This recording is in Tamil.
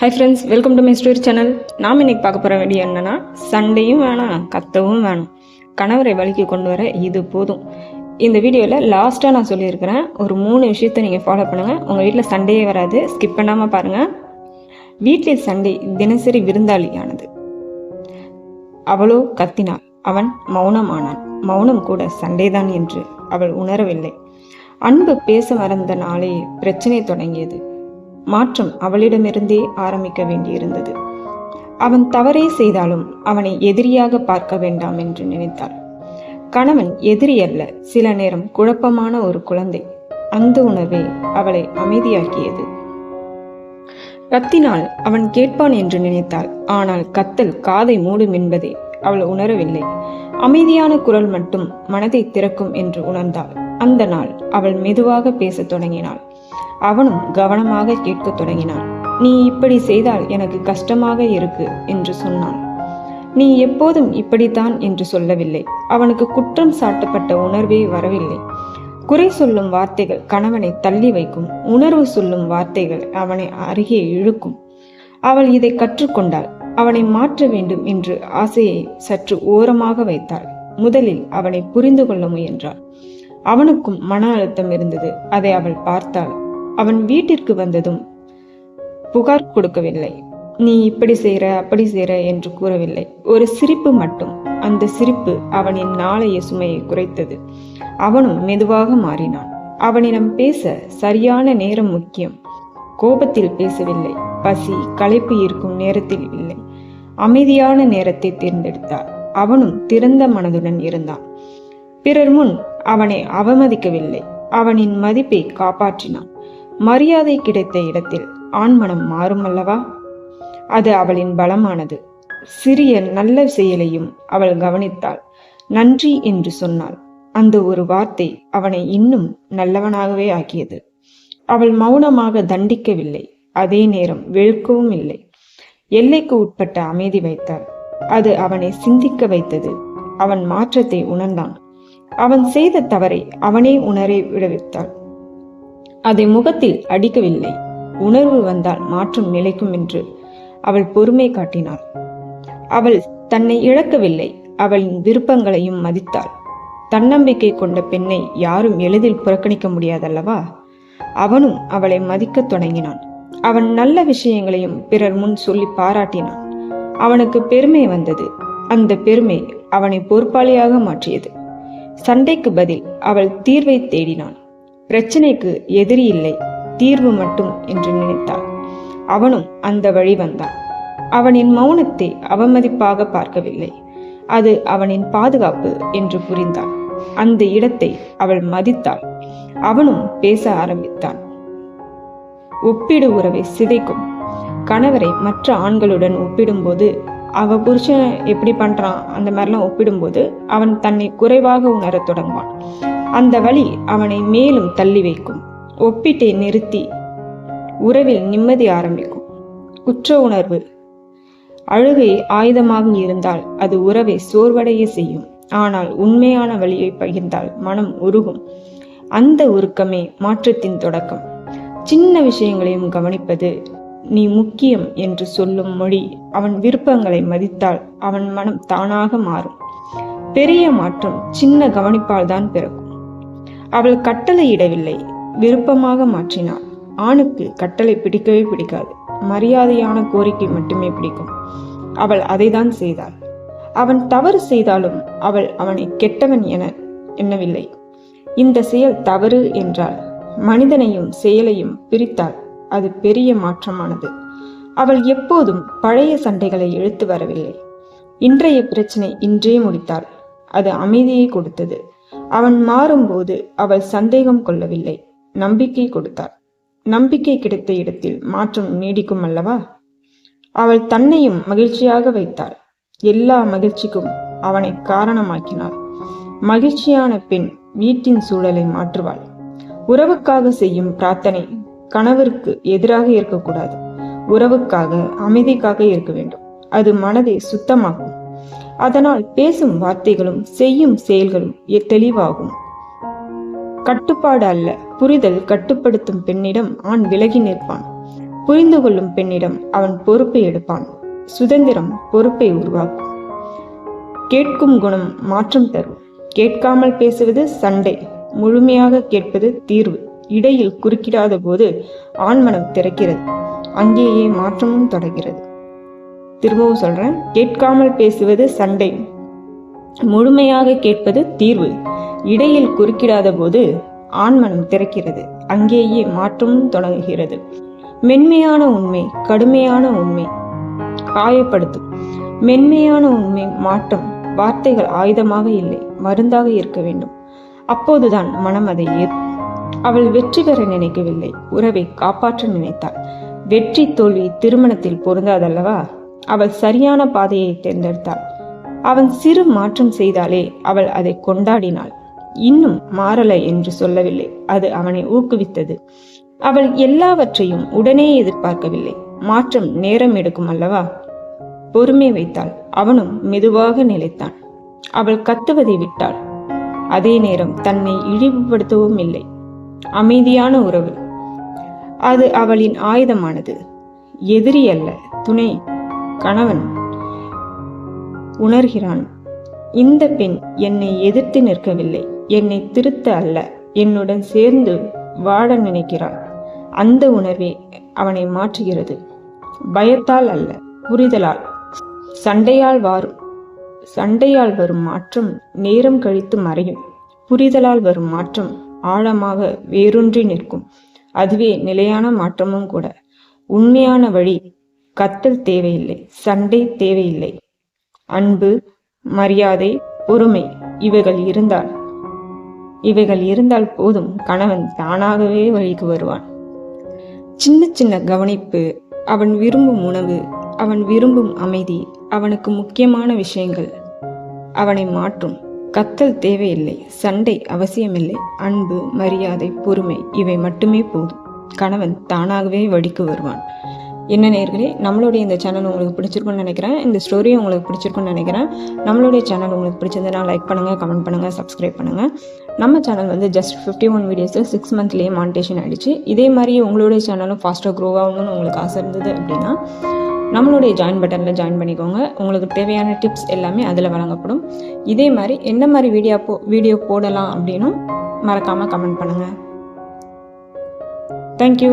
Hi friends welcome to my story channel நாம் இன்னைக்கு பார்க்க போகிற வீடியோ என்னென்னா சண்டையும் வேணாம் கத்தவும் வேணாம். கணவரை வழிக்கு கொண்டு வர இது போதும். இந்த வீடியோவில் லாஸ்ட்டாக நான் சொல்லியிருக்கிறேன் ஒரு மூணு விஷயத்தை நீங்கள் ஃபாலோ பண்ணுங்கள் உங்கள் வீட்டில் சண்டையே வராது ஸ்கிப் பண்ணாமல் பாருங்கள் வீட்டில் சண்டை தினசரி விருந்தாளியானது. அவளோ கத்தினாள் அவன் மௌனமானான். மௌனம் கூட சண்டைதான் என்று அவள் உணரவில்லை. அன்பு பேச மறந்த நாளே பிரச்சனை தொடங்கியது. மாற்றம் அவளிடமிருந்தே ஆரம்பிக்க வேண்டியிருந்தது. அவன் தவறே செய்தாலும் அவனை எதிரியாக பார்க்க வேண்டாம் என்று நினைத்தாள். கணவன் எதிரி அல்ல சில நேரம் குழப்பமான ஒரு குழந்தை. அந்த உணர்வே அவளை அமைதியாக்கியது. கத்தினால் அவன் கேட்பான் என்று நினைத்தாள் ஆனால் கத்தல் காதை மூடும் என்பதை அவள் உணரவில்லை. அமைதியான குரல் மட்டும் மனதை திறக்கும் என்று உணர்ந்தாள். அந்த நாள் அவள் மெதுவாக பேசத் தொடங்கினாள். அவனும் கவனமாக கேட்கத் தொடங்கினான். நீ இப்படி செய்தால் எனக்கு கஷ்டமாக இருக்கு என்று சொன்னான். நீ எப்போதும் இப்படித்தான் என்று சொல்லவில்லை. அவனுக்கு குற்றம் சாட்டப்பட்ட உணர்வே வரவில்லை. குறை சொல்லும் வார்த்தைகள் கணவனை தள்ளி வைக்கும் உணர்வு சொல்லும் வார்த்தைகள் அவனை அருகே இழுக்கும். அவள் இதை கற்றுக்கொண்டாள். அவனை மாற்ற வேண்டும் என்று ஆசையை சற்று ஓரமாக வைத்தாள். முதலில் அவனை புரிந்து கொள்ள முயன்றாள். அவனுக்கும் மன அழுத்தம் இருந்தது. அதை அவள் பார்த்தாள். அவன் வீட்டிற்கு வந்ததும் புகார் கொடுக்கவில்லை. நீ இப்படி செய்யற அப்படி செய்யற என்று கூறவில்லை. ஒரு சிரிப்பு மட்டும். அந்த சிரிப்பு அவனின் நாளைய சுமையை குறைத்தது. அவனும் மெதுவாக மாறினான். அவனிடம் பேச சரியான நேரம் முக்கியம். கோபத்தில் பேசவில்லை. பசி களைப்பு இருக்கும் நேரத்தில் இல்லை. அமைதியான நேரத்தை தேர்ந்தெடுத்தார் அவனும் திறந்த மனதுடன் இருந்தான். பிறர் முன் அவனை அவமதிக்கவில்லை. அவனின் மதிப்பை காப்பாற்றினான். மரியாதை கிடைத்த இடத்தில் ஆண்மனம் மாறும் அல்லவா? அது அவளின் பலமானது. சிறிய நல்ல செயலையும் அவள் கவனித்தாள். நன்றி என்று சொன்னாள். அந்த ஒரு வார்த்தை அவனை இன்னும் நல்லவனாகவே ஆக்கியது. அவள் மௌனமாக தண்டிக்கவில்லை. அதே நேரம் வெளுக்கவும் இல்லை. எல்லைக்கு உட்பட்ட அமைதி வைத்தாள். அது அவனை சிந்திக்க வைத்தது. அவன் மாற்றத்தை உணர்ந்தான். அவன் செய்த தவறை அவனே உணரை விடுவித்தாள். அதை முகத்தில் அடிக்கவில்லை. உணர்வு வந்தால் மாற்றம் நிலைக்கும் என்று அவள் பொறுமை காட்டினாள். அவள் தன்னை இழக்கவில்லை. அவளின் விருப்பங்களையும் மதித்தாள். தன்னம்பிக்கை கொண்ட பெண்ணை யாரும் எளிதில் புறக்கணிக்க முடியாதல்லவா? அவனும் அவளை மதிக்கத் தொடங்கினான். அவன் நல்ல விஷயங்களையும் பிறர் முன் சொல்லி பாராட்டினான். அவனுக்கு பெருமை வந்தது. அந்த பெருமை அவனை பொறுப்பாளியாக மாற்றியது. சண்டைக்கு பதில் அவள் தீர்வை தேடினான். பிரச்சனைக்கு எதிரி இல்லை தீர்வு மட்டும் என்று நினைத்தாள். அவனும் அந்த வழி வந்தான். அவனின் மௌனத்தை அவமதிப்பாக பார்க்கவில்லை. அது அவனின் பாதுகாப்பு என்று புரிந்தாள் அந்த இடத்தை அவள் மதித்தாள். அவனும் பேச ஆரம்பித்தான். ஒப்பிடு உறவை சிதைக்கும். கணவரை மற்ற ஆண்களுடன் ஒப்பிடும்போது அவள் புருஷன் எப்படி பண்ணுறான் அந்த மாதிரிலாம் ஒப்பிடும்போது அவன் தன்னை குறைவாக உணரத் தொடங்குவான். அந்த வழி அவனை மேலும் தள்ளி வைக்கும். ஒப்பீட்டை நிறுத்தி உறவில் நிம்மதி ஆரம்பிக்கும். குற்ற உணர்வு. அழுகை ஆயுதமாக இருந்தால் அது உறவை சோர்வடைய செய்யும். ஆனால் உண்மையான வழியை பகிர்ந்தால் மனம் உருகும். அந்த உருக்கமே மாற்றத்தின் தொடக்கம். சின்ன விஷயங்களையும் கவனிப்பது நீ முக்கியம் என்று சொல்லும் மொழி அவன் விருப்பங்களை மதித்தால் அவன் மனம் தானாக மாறும். பெரிய மாற்றம் சின்ன கவனிப்பால் தான் பிறக்கும். அவள் கட்டளையிடவில்லை விருப்பமாக மாற்றினாள். ஆணுக்கு கட்டளை பிடிக்கவே பிடிக்காது. மரியாதையான கோரிக்கை மட்டுமே பிடிக்கும். அவள் அதைதான் செய்தாள். அவன் தவறு செய்தாலும் அவள் அவனை கெட்டவன் என எண்ணவில்லை. இந்த செயல் தவறு என்றால் மனிதனையும் செயலையும் பிரித்தாள். அது பெரிய மாற்றமானது. அவள் எப்போதும் பழைய சண்டைகளை இழுத்து வரவில்லை. இன்றைய பிரச்சனை இன்றே முடித்தாள். அது அமைதியை கொடுத்தது. அவன் மாறும்போது அவள் சந்தேகம் கொள்ளவில்லை. நம்பிக்கை கொடுத்தாள். நம்பிக்கை கிடைத்த இடத்தில் மாற்றம் நீடிக்கும் அல்லவா? அவள் தன்னையும் மகிழ்ச்சியாக வைத்தாள். எல்லா மகிழ்ச்சிக்கும் அவனை காரணமாக்கினாள். மகிழ்ச்சியான பெண் வீட்டின் சூழலை மாற்றுவாள். உறவுக்காக செய்யும் பிரார்த்தனை கணவருக்கு எதிராக இருக்கக்கூடாது. உறவுக்காக அமைதிக்காக இருக்க வேண்டும். அது மனதை சுத்தமாக்கும். அதனால் பேசும் வார்த்தைகளும் செய்யும் செயல்களும் தெளிவாகும். கட்டுப்பாடு அல்ல. புரிதல் கட்டுப்படுத்தும் பெண்ணிடம் ஆண் விலகி நிற்பான். புரிந்து கொள்ளும் பெண்ணிடம் அவன் பொறுப்பை எடுப்பான். சுதந்திரம் பொறுப்பை உருவாக்கும். கேட்கும் குணம் மாற்றம் தரும். கேட்காமல் பேசுவது சண்டை. முழுமையாக கேட்பது தீர்வு. இடையில் குறுக்கிடாத போது ஆண்மனம் திறக்கிறது. அங்கேயே மாற்றமும் தொடர்கிறது. திரும்பவும் சொல்றேன் கேட்காமல் பேசுவது சண்டை. முழுமையாக கேட்பது தீர்வு. இடையில் குறுக்கிடாத போது ஆண்மனம் திறக்கிறது. அங்கேயே மாற்றமும் தொடங்குகிறது. மென்மையான உண்மை கடுமையான உண்மை. காயப்படுத்தும். மென்மையான உண்மை மாற்றம். வார்த்தைகள் ஆயுதமாக இல்லை மருந்தாக இருக்க வேண்டும். அப்போதுதான் மனம் அதை ஏற்கும். அவள் வெற்றி பெற நினைக்கவில்லை. உறவை காப்பாற்ற நினைத்தாள். வெற்றி தோல்வி திருமணத்தில் பொருந்தாதல்லவா? அவள் சரியான பாதையை தேர்ந்தெடுத்தாள். அவன் சிறு மாற்றம் செய்தாலே அவள் அதை கொண்டாடினாள். இன்னும் மாறல என்று சொல்லவில்லை. அது அவனை ஊக்குவித்தது. அவள் எல்லாவற்றையும் உடனே எதிர்பார்க்கவில்லை. மாற்றம் நேரம் எடுக்கும் அல்லவா? பொறுமை வைத்தாள். அவனும் மெதுவாக நிலைத்தான். அவள் கத்துவதை விட்டாள். அதே நேரம் தன்னை இழிவுபடுத்தவும் இல்லை. அமைதியான உறவு. அது அவளின் ஆயுதமானது. எதிரி அல்ல துணை கணவன் உணர்கிறான். இந்த பெண் என்னை எதிர்த்து நிற்கவில்லை. என்னை திருத்த அல்ல. என்னுடன் சேர்ந்து வாட நினைக்கிறாள். அந்த உணர்வே அவனை மாற்றுகிறது. பயத்தால் அல்ல புரிதலால். சண்டையால் வாரும் சண்டையால் வரும் மாற்றம் நேரம் கழித்து மறையும். புரிதலால் வரும் மாற்றம் ஆழமாக வேரூன்றி நிற்கும். அதுவே நிலையான மாற்றமும் கூட. உண்மையான வழி கத்தல் தேவையில்லை சண்டை தேவையில்லை. அன்பு மரியாதை பொறுமை இவைகள் இருந்தால் இவைகள் இருந்தால் போதும் கணவன் தானாகவே வழிக்கு வருவான். சின்ன சின்ன கவனிப்பு அவன் விரும்பும் உணவு அவன் விரும்பும் அமைதி அவனுக்கு முக்கியமான விஷயங்கள் அவனை மாற்றும். கத்தல் தேவையில்லை சண்டை அவசியமில்லை அன்பு மரியாதை பொறுமை இவை மட்டுமே போதும். கணவன் தானாகவே வடிக்கு வருவான். என்ன நேர்களே நம்மளுடைய இந்த சேனல் உங்களுக்கு பிடிச்சிருக்குன்னு நினைக்கிறேன். இந்த ஸ்டோரி உங்களுக்கு பிடிச்சிருக்குன்னு நினைக்கிறேன். நம்மளுடைய சேனல் உங்களுக்கு பிடிச்சிருந்ததுனா லைக் பண்ணுங்கள் கமெண்ட் பண்ணுங்கள் சப்ஸ்கிரைப் பண்ணுங்கள் நம்ம சேனல் வந்து ஜஸ்ட் ஃபிஃப்டி ஒன் வீடியோஸில் சிக்ஸ் மந்த்லேயே மானிட்டேஷன் ஆகிடுச்சு இதே மாதிரி உங்களுடைய சேனலும் ஃபாஸ்ட்டாக க்ரோ ஆகணும்னு உங்களுக்கு ஆசை இருந்தது அப்படின்னா நம்மளுடைய ஜாயின் பட்டனில் ஜாயின் பண்ணிக்கோங்க. உங்களுக்கு தேவையான டிப்ஸ் எல்லாமே அதில் வழங்கப்படும். இதே மாதிரி என்ன மாதிரி வீடியோ போ வீடியோ போடலாம் அப்படின்னும் மறக்காமல் கமெண்ட் பண்ணுங்கள் தேங்க்யூ